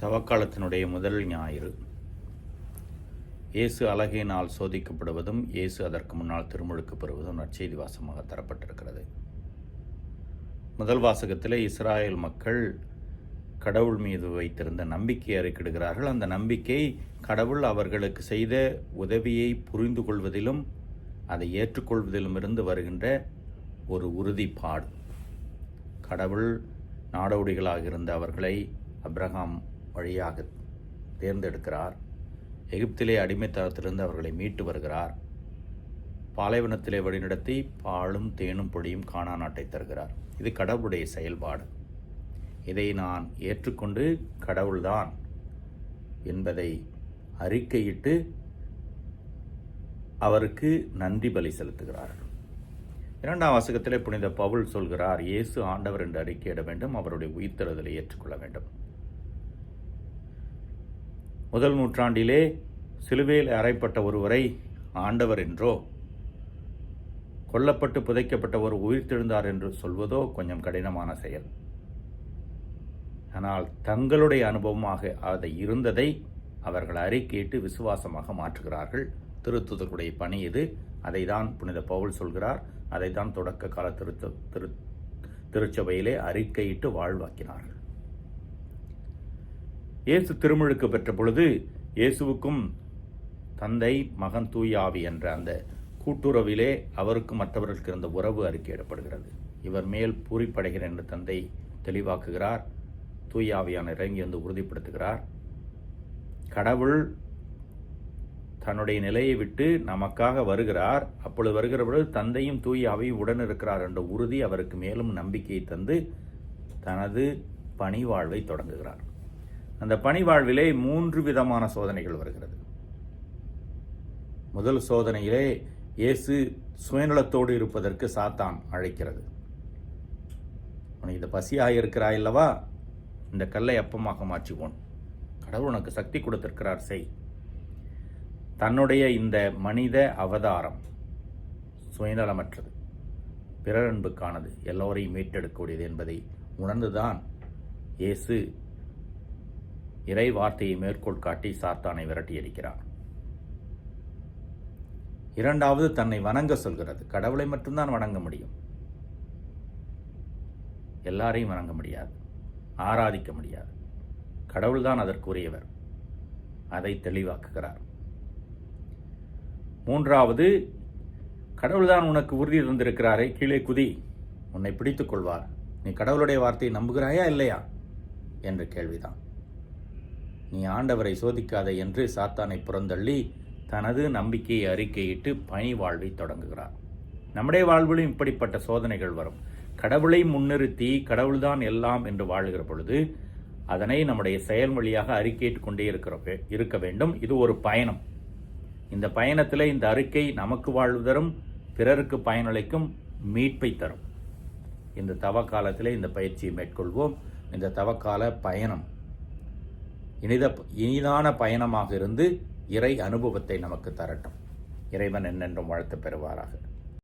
தவக்காலத்தினுடைய முதல் ஞாயிறு. இயேசு அழகினால் சோதிக்கப்படுவதும் இயேசு அதற்கு முன்னால் திருமுழுக்கு பெறுவதும் நற்செய்தி வாசமாக தரப்பட்டிருக்கிறது. முதல் வாசகத்தில் இஸ்ராயேல் மக்கள் கடவுள் மீது வைத்திருந்த நம்பிக்கையை அறிக்கிடுகிறார்கள். அந்த நம்பிக்கை கடவுள் அவர்களுக்கு செய்த உதவியை புரிந்து கொள்வதிலும் அதை ஏற்றுக்கொள்வதிலும் இருந்து வருகின்ற ஒரு உறுதிப்பாடு. கடவுள் நாடோடிகளாக இருந்த அவர்களை அப்ரஹாம் வழியாக தேர்ந்தெடுக்கிறார். எகிப்திலே அடிமைத்தனத்திலிருந்து அவர்களை மீட்டு வருகிறார். பாலைவனத்திலே வழிநடத்தி பாலும் தேனும் பொடியும் காணா நாட்டை தருகிறார். இது கடவுளுடைய செயல்பாடு. இதை நான் ஏற்றுக்கொண்டு கடவுள்தான் என்பதை அறிக்கையிட்டு அவருக்கு நன்றி பலி செலுத்துகிறார்கள் இரண்டாம் வாசகத்திலே புனித பவுல் சொல்கிறார் இயேசு ஆண்டவர் என்று அறிக்கையிட வேண்டும் அவருடைய உயிர்த்தெழுதலை ஏற்றுக்கொள்ள வேண்டும். முதல் நூற்றாண்டிலே சிலுவையில் அறைப்பட்ட ஒருவரை ஆண்டவர் என்றோ கொல்லப்பட்டு புதைக்கப்பட்ட ஒரு உயிர்த்தெழுந்தார் என்று சொல்வதோ கொஞ்சம் கடினமான செயல். ஆனால் தங்களுடைய அனுபவமாக அதை இருந்ததை அவர்கள் அறிக்கையிட்டு விசுவாசமாக மாற்றுகிறார்கள். திருத்துதலுடைய பணி இது. அதை தான் புனித பவுல் சொல்கிறார். அதை தான் தொடக்க கால திருத்த திரு திருச்சபையிலே அறிக்கையிட்டு வாழ்வாக்கினார்கள். இயேசு திருமுழுக்கு பெற்ற பொழுது இயேசுவுக்கும் தந்தை மகன் தூயாவி என்ற அந்த கூட்டுறவிலே அவருக்கும் மற்றவர்களுக்கு இருந்த உறவு அறிக்கையிடப்படுகிறது இவர் மேல் பூரிப்படைகிறேன் என்று தந்தை தெளிவாக்குகிறார். தூயாவியான இறங்கி வந்து உறுதிப்படுத்துகிறார். கடவுள் தன்னுடைய நிலையை விட்டு நமக்காக வருகிறார். அப்பொழுது வருகிற பொழுது தந்தையும் தூயாவையும் உடன் இருக்கிறார் என்ற உறுதி அவருக்கு மேலும் நம்பிக்கையை தந்து தனது பணிவாழ்வை தொடங்குகிறார். அந்த பணி வாழ்விலே மூன்று விதமான சோதனைகள் வருகிறது. முதல் சோதனையிலே இயேசு சுயநலத்தோடு இருப்பதற்கு சாத்தான் அழைக்கிறது. உனக்கு இந்த பசியாக இருக்கிறாய் அல்லவா? இந்த கல்லை அப்பமாக மாற்றிவோன் கடவுள் உனக்கு சக்தி கொடுத்திருக்கிறார் செய். தன்னுடைய இந்த மனித அவதாரம் சுயநலமற்றது. பிறர் அன்புக்கானது எல்லோரையும் மீட்டெடுக்கக்கூடியது என்பதை உணர்ந்துதான் இயேசு இறை வார்த்தையை மேற்கோள் காட்டி சாத்தானை விரட்டியடிக்கிறார் இரண்டாவது தன்னை வணங்க சொல்கிறது. கடவுளை மட்டும்தான் வணங்க முடியும். எல்லாரையும் வணங்க முடியாது. ஆராதிக்க முடியாது. கடவுள்தான் அதற்குரியவர். அதை தெளிவாக்குகிறார். மூன்றாவது கடவுள்தான் உனக்கு உறுதி இருந்திருக்கிறாரே கீழே குதி. உன்னை பிடித்துக் கொள்வார். நீ கடவுளுடைய வார்த்தையை நம்புகிறாயா இல்லையா? என்ற கேள்விதான். நீ ஆண்டவரை சோதிக்காதே என்று சாத்தானை புறந்தள்ளி தனது நம்பிக்கையை அறிக்கையிட்டு பணி வாழ்வை தொடங்குகிறார். நம்முடைய வாழ்விலும் இப்படிப்பட்ட சோதனைகள் வரும். கடவுளை முன்னிறுத்தி கடவுள்தான் எல்லாம் என்று வாழுகிற பொழுது அதனை நம்முடைய செயல்மொழியாக அறிக்கையிட்டு கொண்டே இருக்கிற இருக்க வேண்டும். இது ஒரு பயணம். இந்த பயணத்தில் இந்த அறிக்கை நமக்கு வாழ்வு தரும் பிறருக்கு பயனளிக்கும் மீட்பை தரும். இந்த தவ காலத்தில் இந்த பயிற்சியை மேற்கொள்வோம். இந்த தவக்கால பயணம். இனித இனிதான பயணமாக இருந்து இறை அனுபவத்தை நமக்கு தரட்டும். இறைவன் என்னென்றும் வாழ்த்து பெறுவாராக.